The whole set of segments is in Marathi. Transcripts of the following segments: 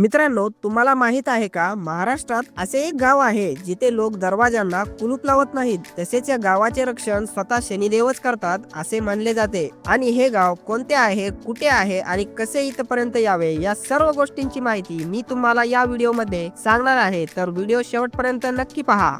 मित्रांनो तुम्हाला माहीत आहे का महाराष्ट्रात असे एक गाव आहे जिथे लोक दरवाजांना कुलूप लावत नाहीत. तसेच या गावाचे रक्षण स्वतः शनिदेवच करतात असे मानले जाते. आणि हे गाव कोणते आहे कुठे आहे आणि कसे इथपर्यंत यावे या सर्व गोष्टींची माहिती मी तुम्हाला या व्हिडिओमध्ये सांगणार आहे. तर व्हिडिओ शेवटपर्यंत नक्की पहा.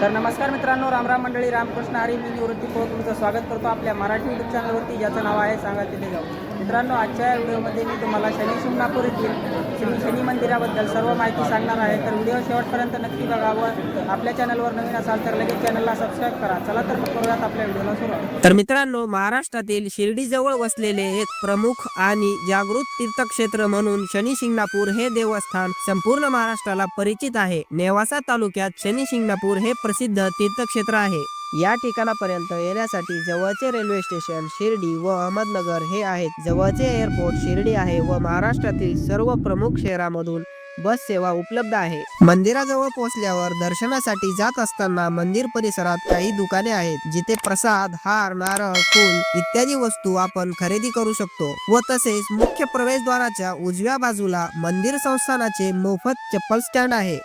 तर नमस्कार मित्रांनो रामराम मंडळी रामकृष्ण हरी मी निवृत्ती पो तुमचं स्वागत करतो आपल्या मराठी युट्यूब चॅनलवरती ज्याचं नाव आहे सांगा तिथे जाऊ. मित्रांनो आजच्या या व्हिडिओमध्ये मी तुम्हाला शनी शिंगणापूर येथील श्री शनी मंदिराबद्दल सर्व माहिती सांगणार आहे. तर व्हिडिओ शेवटपर्यंत नक्की बघावं. आपल्या चॅनलवर नवीन असाल तर लगेच चॅनलला सबस्क्राईब करा. चला तर मग करूयात आपल्या व्हिडिओला सुरुवात. तर मित्रांनो महाराष्ट्रातील शिर्डीजवळ वसलेले एक प्रमुख आणि जागृत तीर्थक्षेत्र म्हणून शनी शिंगणापूर हे देवस्थान संपूर्ण महाराष्ट्राला परिचित आहे. नेवासा तालुक्यात शनी शिंगणापूर हे प्रसिद्ध तीर्थक्षेत्र आहे. या ठिकाणापर्यंत येण्यासाठी जवळचे रेल्वे स्टेशन शिर्डी व अहमदनगर हे आहेत. जवळचे एअरपोर्ट शिर्डी आहे व महाराष्ट्रातील सर्व प्रमुख शहरामधून बस सेवा उपलब्ध आहे. मंदिराजवळ पोहोचल्यावर दर्शनासाठी जात असताना मंदिर परिसरात काही दुकाने आहेत जिथे प्रसाद हार नारळ फूल इत्यादी वस्तू आपण खरेदी करू शकतो व तसेच मुख्य प्रवेशद्वाराच्या उजव्या बाजूला मंदिर संस्थानाचे मोफत चप्पल स्टँड आहे.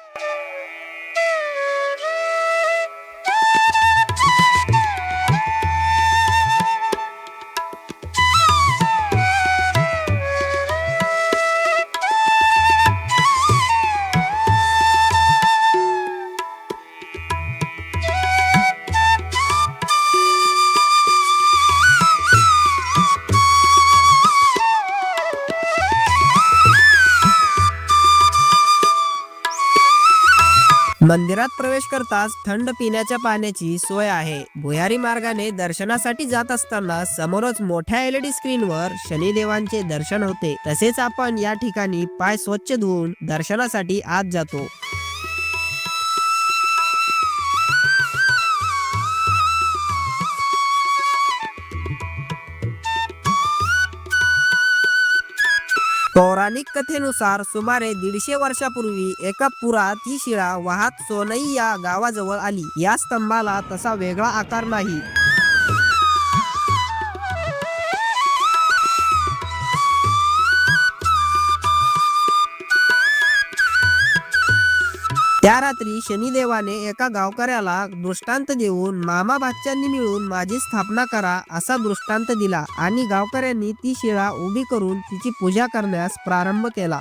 मंदिरात प्रवेश करताच थंड पिण्याच्या पाण्याची सोय आहे. भुयारी मार्गाने दर्शनासाठी जात असताना समोरच मोठ्या एलईडी स्क्रीनवर शनिदेवांचे दर्शन होते. तसेच आपण या ठिकाणी पाय स्वच्छ धुवून दर्शनासाठी आत जातो. पौराणिक कथेनुसार सुमारे दीडशे वर्षापूर्वी एका पुरात ही शिळा वाहत सोनई या गावाजवळ आली. या स्तंभाला तसा वेगळा आकार नाही. त्या रात्री शनिदेवाने एका गावकऱ्याला दृष्टांत देऊन मामाबाच्च्यांनी मिळून माझी स्थापना करा असा दृष्टांत दिला आणि गावकऱ्यांनी ती शिळा उभी करून तिची पूजा करण्यास प्रारंभ केला.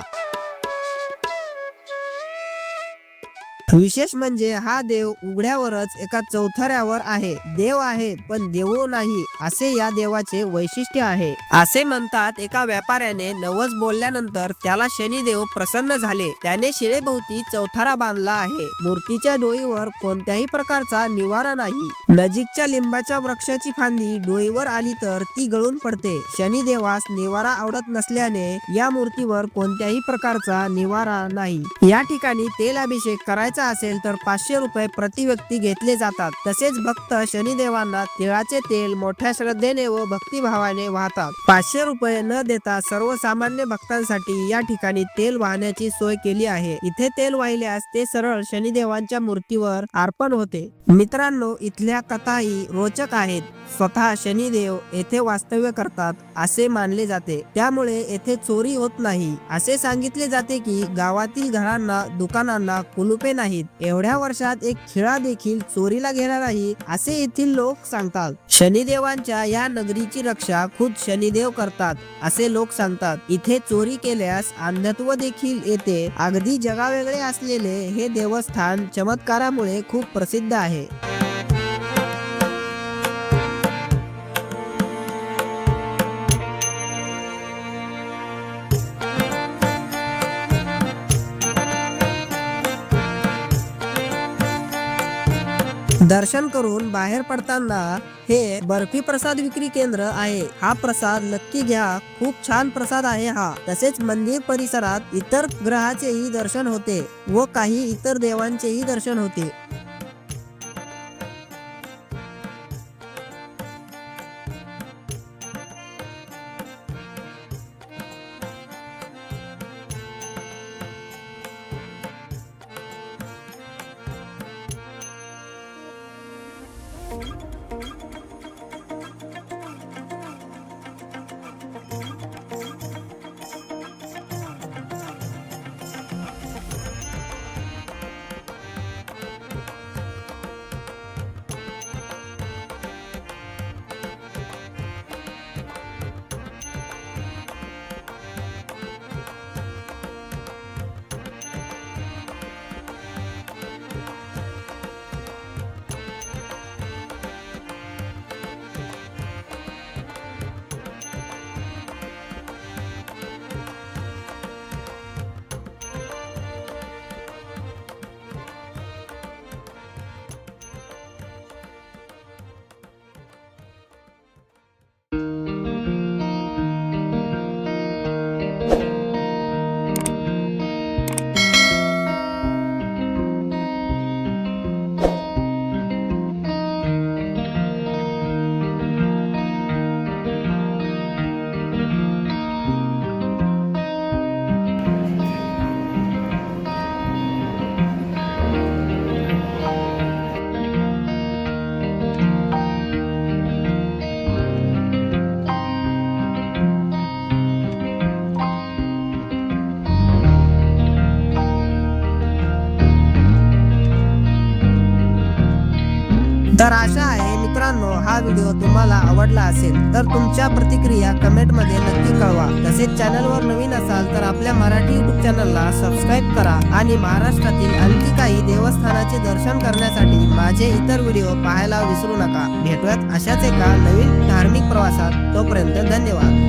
विशेष म्हणजे हा देव उघड्यावरच एका चौथऱ्यावर आहे. देव आहे पण देवो नाही असे या देवाचे वैशिष्ट्य आहे. असे म्हणतात एका व्यापाऱ्याने नवस बोलल्यानंतर त्याला शनिदेव प्रसन्न झाले. त्याने शिळेभोवती चौथारा बांधला आहे. मूर्तीच्या डोईवर कोणत्याही प्रकारचा निवारा नाही. नजीकच्या लिंबाच्या वृक्षाची फांदी डोईवर आली तर ती गळून पडते. शनिदेवास निवारा आवडत नसल्याने या मूर्तीवर कोणत्याही प्रकारचा निवारा नाही. या ठिकाणी तेल अभिषेक करायचा असेल तर पाचशे रुपये प्रति व्यक्ती घेतले जातात. तसेच भक्त शनिदेवांना तिळाचे तेल मोठ्या श्रद्धेने व भक्तिभावाने वाहतात. पाचशे रुपये न देता सर्वसामान्य भक्तांसाठी या ठिकाणी तेल वाहण्याची सोय केली आहे. इथे तेल वाहिल्यास ते सरळ शनिदेवांच्या मूर्तीवर अर्पण होते. मित्रांनो इथल्या कथाही रोचक आहेत. स्वतः शनिदेव येथे वास्तव्य करतात असे मानले जाते. त्यामुळे येथे चोरी होत नाही. असे सांगितले जाते की गावातील घरांना दुकानांना कुलुपे नाहीत. एवढ्या वर्षात एक खिळा देखील चोरीला गेला नाही असे येथील लोक सांगतात. शनिदेवांच्या या नगरीची रक्षा खुद शनिदेव करतात असे लोक सांगतात. इथे चोरी केल्यास अंधत्व देखील येते. अगदी जगावेगळे असलेले हे देवस्थान चमत्कारामुळे खूप प्रसिद्ध आहे. दर्शन करून बाहेर पडताना हे बर्फी प्रसाद विक्री केंद्र आहे. हा प्रसाद नक्की घ्या. खूप छान प्रसाद आहे हा. तसेच मंदिर परिसरात इतर ग्रहाचेही दर्शन होते व काही इतर देवांचेही दर्शन होते. तर आशा आहे मित्रांनो हा व्हिडिओ तुम्हाला आवडला असेल तर तुमच्या प्रतिक्रिया कमेंटमध्ये नक्की कळवा. तसेच चॅनलवर नवीन असाल तर आपल्या मराठी युट्यूब चॅनलला सबस्क्राईब करा आणि महाराष्ट्रातील आणखी काही देवस्थानाचे दर्शन करण्यासाठी माझे इतर व्हिडिओ पाहायला विसरू नका. भेटूयात अशाच एका नवीन धार्मिक प्रवासात. तोपर्यंत धन्यवाद.